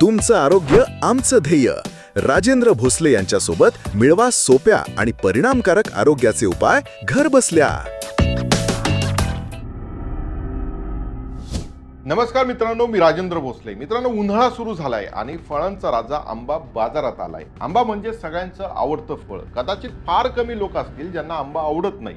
तुमचं आरोग्य आमचं ध्येय. राजेंद्र भोसले यांच्यासोबत मिळवा सोप्या आणि परिणामकारक आरोग्याचे उपाय घर बसल्या. नमस्कार मित्रांनो मी राजेंद्र भोसले. मित्रांनो उन्हाळा सुरू झालाय आणि फळांचा राजा आंबा बाजारात आलाय. आंबा म्हणजे सगळ्यांचं आवडतं फळ. कदाचित फार कमी लोक असतील ज्यांना आंबा आवडत नाही.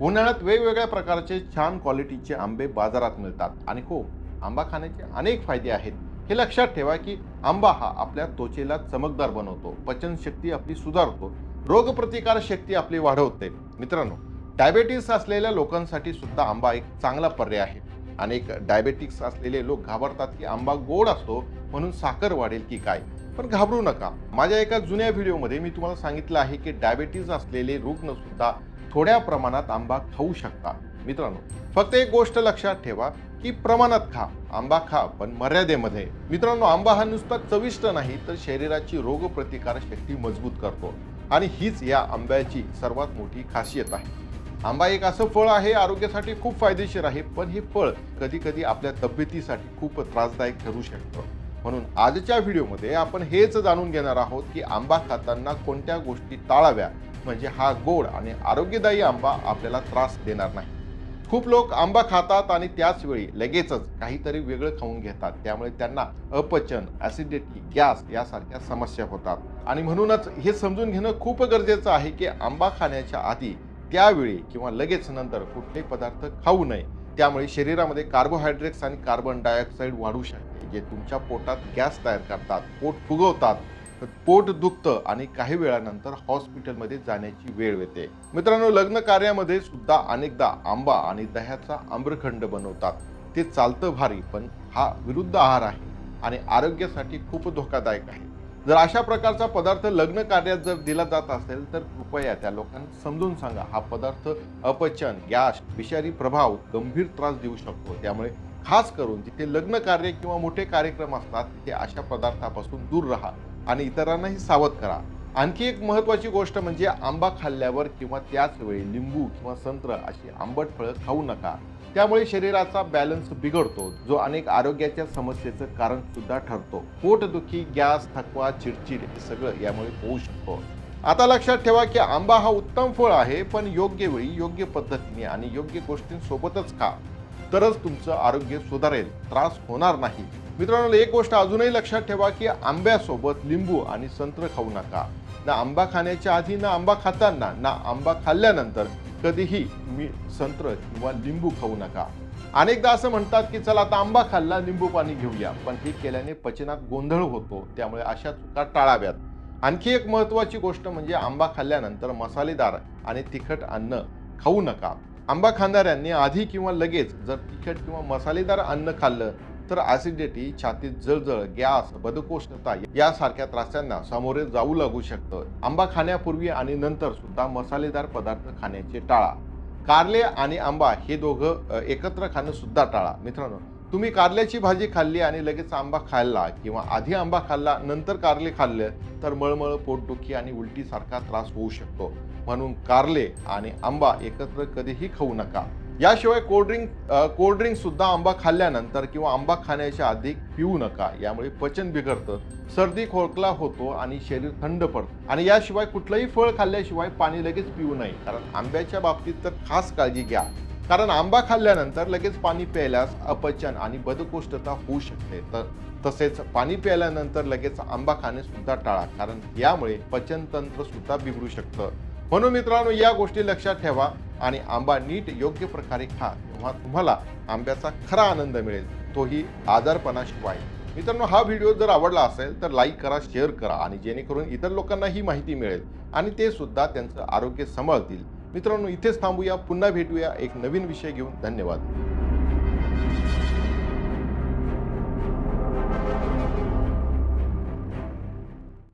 उन्हाळ्यात वेगवेगळ्या प्रकारचे छान क्वालिटीचे आंबे बाजारात मिळतात. आणि हो आंबा खाण्याचे अनेक फायदे आहेत. हे लक्षात ठेवा की आंबा हा आपल्या त्वचेला चमकदार बनवतो. पचनशक्ती आपली सुधारतो. रोगप्रतिकार शक्ती आपली वाढवते. मित्रांनो डायबेटीस असलेल्या लोकांसाठी सुद्धा आंबा एक चांगला पर्याय आहे. अनेक डायबेटिक्स असलेले लोक घाबरतात की आंबा गोड असतो म्हणून साखर वाढेल की काय? पण घाबरू नका. माझ्या एका जुन्या व्हिडिओमध्ये मी तुम्हाला सांगितलं आहे की डायबेटीस असलेले रुग्ण सुद्धा थोड्या प्रमाणात आंबा खाऊ शकतात. मित्रांनो फक्त एक गोष्ट लक्षात ठेवा. की प्रमाणात खा आंबा खा पण मर्यादेमध्ये. मित्रांनो आंबा हा नुसता चविष्ट नाही तर शरीराची रोगप्रतिकार शक्ती मजबूत करतो. आणि हीच या आंब्याची सर्वात मोठी खासियत आहे. आंबा एक असं फळ आहे आरोग्यासाठी खूप फायदेशीर आहे पण हे फळ कधी कधी आपल्या तब्येतीसाठी खूप त्रासदायक ठरू शकतं. म्हणून आजच्या व्हिडिओमध्ये आपण हेच जाणून घेणार आहोत की आंबा खाताना कोणत्या गोष्टी टाळाव्या म्हणजे हा गोड आणि आरोग्यदायी आंबा आपल्याला त्रास देणार नाही. खूप लोक आंबा खातात आणि त्याचवेळी लगेचच काहीतरी वेगळं खाऊन घेतात. त्यामुळे त्यांना अपचन ॲसिडिटी गॅस यासारख्या समस्या होतात. आणि म्हणूनच हे समजून घेणं खूप गरजेचं आहे की आंबा खाण्याच्या आधी त्यावेळी किंवा लगेच नंतर कुठले पदार्थ खाऊ नये. त्यामुळे शरीरामध्ये कार्बोहायड्रेट्स आणि कार्बन डायऑक्साईड वाढू शकते जे तुमच्या पोटात गॅस तयार करतात पोट फुगवतात पोट दुखतं आणि काही वेळानंतर हॉस्पिटलमध्ये जाण्याची वेळ येते. मित्रांनो लग्न कार्यामध्ये सुद्धा अनेकदा आंबा आणि दह्याचा आम्रखंड बनवतात. ते चालतं भारी पण हा विरुद्ध आहार आहे आणि आरोग्यासाठी खूप धोकादायक आहे. जर अशा प्रकारचा पदार्थ लग्न कार्यात जर दिला जात असेल तर कृपया त्या लोकांना समजून सांगा. हा पदार्थ अपचन गॅस विषारी प्रभाव गंभीर त्रास देऊ शकतो. त्यामुळे खास करून जिथे लग्न कार्य किंवा मोठे कार्यक्रम असतात तिथे अशा पदार्थापासून दूर राहा. आणि इतरांनाही सावध करा. आणखी एक महत्वाची गोष्ट म्हणजे आंबा खाल्ल्यावर किंवा त्याच वेळी लिंबू किंवा संत्र अशी आंबट फळं खाऊ नका. त्यामुळे शरीराचा बॅलन्स बिघडतो जो अनेक आरोग्याच्या समस्येचं कारण सुद्धा ठरतो. पोटदुखी गॅस थकवा चिडचिड हे सगळं यामुळे होऊ शकतो. आता लक्षात ठेवा की आंबा हा उत्तम फळ आहे पण योग्य वेळी योग्य पद्धतीने आणि योग्य गोष्टींसोबतच खा. तरच तुमचं आरोग्य सुधारेल त्रास होणार नाही. मित्रांनो एक गोष्ट अजूनही लक्षात ठेवा की आंब्यासोबत लिंबू आणि संत्र खाऊ नका. ना आंबा खाण्याच्या आधी ना आंबा खाताना ना आंबा खाल्ल्यानंतर कधीही मी संत्र किंवा लिंबू खाऊ नका. अनेकदा असं म्हणतात की चला आता आंबा खाल्ला लिंबू पाणी घेऊया. पण हे केल्याने पचनात गोंधळ होतो त्यामुळे अशा चुका टाळाव्यात. आणखी एक महत्वाची गोष्ट म्हणजे आंबा खाल्ल्यानंतर मसालेदार आणि तिखट अन्न खाऊ नका. आंबा खाणाऱ्यांनी आधी किंवा लगेच जर तिखट किंवा मसालेदार अन्न खाल्लं तर ॲसिडिटी छातीत जळजळ गॅस बदकोष्णता यासारख्या त्रासांना सामोरे जाऊ लागू शकतं. आंबा खाण्यापूर्वी आणि नंतर सुद्धा मसालेदार पदार्थ खाण्याचे टाळा. कारले आणि आंबा हे दोघं एकत्र खाणं सुद्धा टाळा. मित्रांनो तुम्ही कारल्याची भाजी खाल्ली आणि लगेच आंबा खाल्ला किंवा आधी आंबा खाल्ला नंतर कारले खाल्ले तर मळमळ पोटदुखी आणि उलटीसारखा त्रास होऊ शकतो. म्हणून कारले आणि आंबा एकत्र कधीही खाऊ नका. याशिवाय कोल्ड्रिंक कोल्ड्रिंक सुद्धा आंबा खाल्ल्यानंतर किंवा आंबा खाण्याच्या आधी पिऊ नका. यामुळे पचन बिघडतं सर्दी खोकला होतो आणि शरीर थंड पडतं. आणि याशिवाय कुठलंही फळ खाल्ल्याशिवाय पाणी लगेच पिऊ नये. कारण आंब्याच्या बाबतीत तर खास काळजी घ्या. कारण आंबा खाल्ल्यानंतर लगेच पाणी प्यायल्यास अपचन आणि बदकोष्ठता होऊ शकते. तर तसेच पाणी प्यायल्यानंतर लगेच आंबा खाणे सुद्धा टाळा कारण यामुळे पचनतंत्र सुद्धा बिघडू शकतं. म्हणून मित्रांनो या गोष्टी लक्षात ठेवा आणि आंबा नीट योग्य प्रकारे खा तेव्हा तुम्हाला आंब्याचा खरा आनंद मिळेल. तोही आजारपणाशिवाय मित्रांनो हा व्हिडिओ जर आवडला असेल तर लाईक करा शेअर करा आणि जेणेकरून इतर लोकांना ही माहिती मिळेल आणि ते सुद्धा त्यांचं आरोग्य सांभाळतील. मित्रांनो इथेच थांबूया. पुन्हा भेटूया एक नवीन विषय घेऊन. धन्यवाद.